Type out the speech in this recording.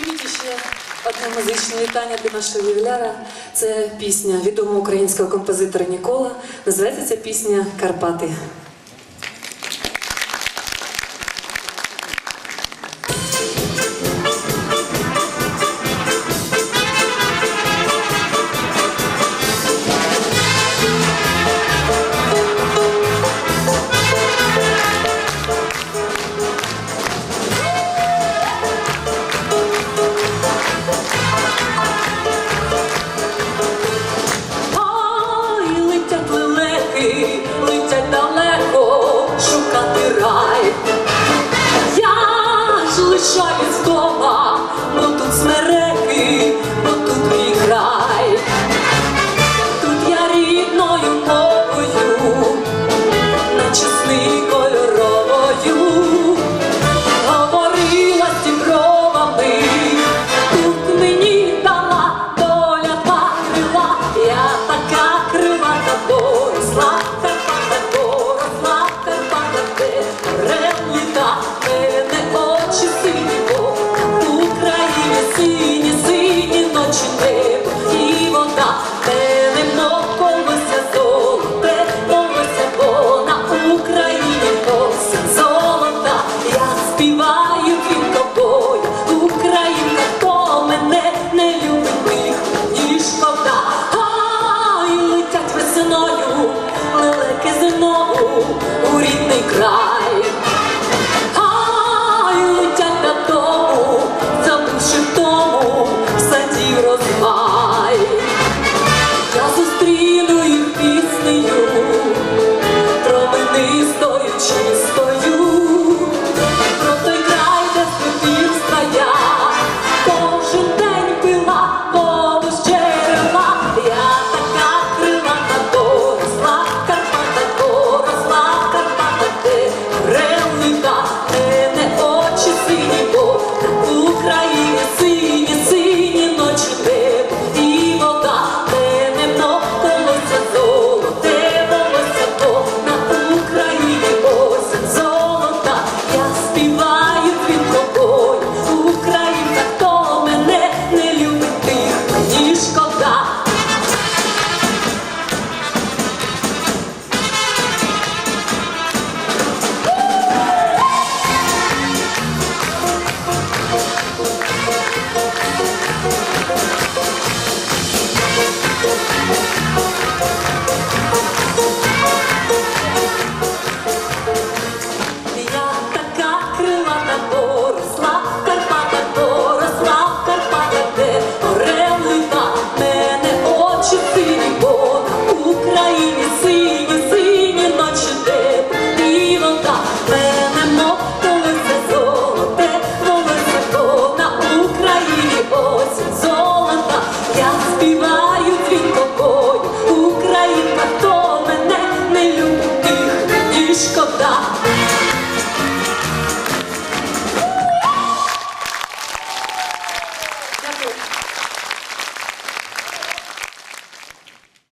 Прийміть ще одне музичне вітання для нашого ювіляра. Це пісня відомого українського композитора Нікола. Називається ця пісня Карпати. God.